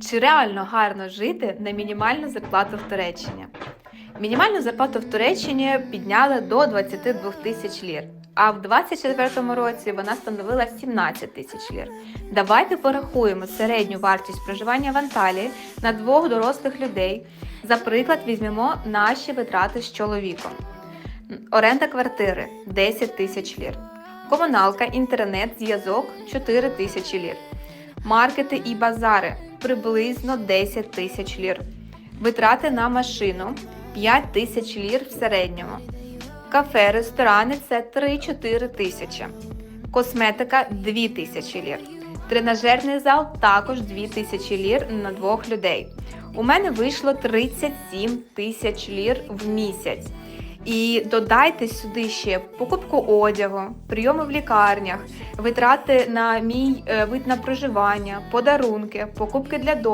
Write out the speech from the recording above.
Чи реально гарно жити на мінімальну зарплату в Туреччині? Мінімальну зарплату в Туреччині підняли до 22 тисяч лір, а в 2024 році вона становила 17 тисяч лір. Давайте порахуємо середню вартість проживання в Анталії на двох дорослих людей. За приклад візьмемо наші витрати з чоловіком. Оренда квартири 10 тисяч лір. Комуналка, інтернет, зв'язок 4 тисячі лір. Маркети і базари приблизно 10 тисяч лір. Витрати на машину 5 тисяч лір в середньому. Кафе, ресторани це 3-4 тисячі. Косметика 2 тисячі лір. Тренажерний зал також 2 тисячі лір на двох людей. У мене вийшло 37 тисяч лір в місяць. І додайте сюди ще покупку одягу, прийоми в лікарнях, витрати на мій е, вид на проживання, подарунки, покупки для дому.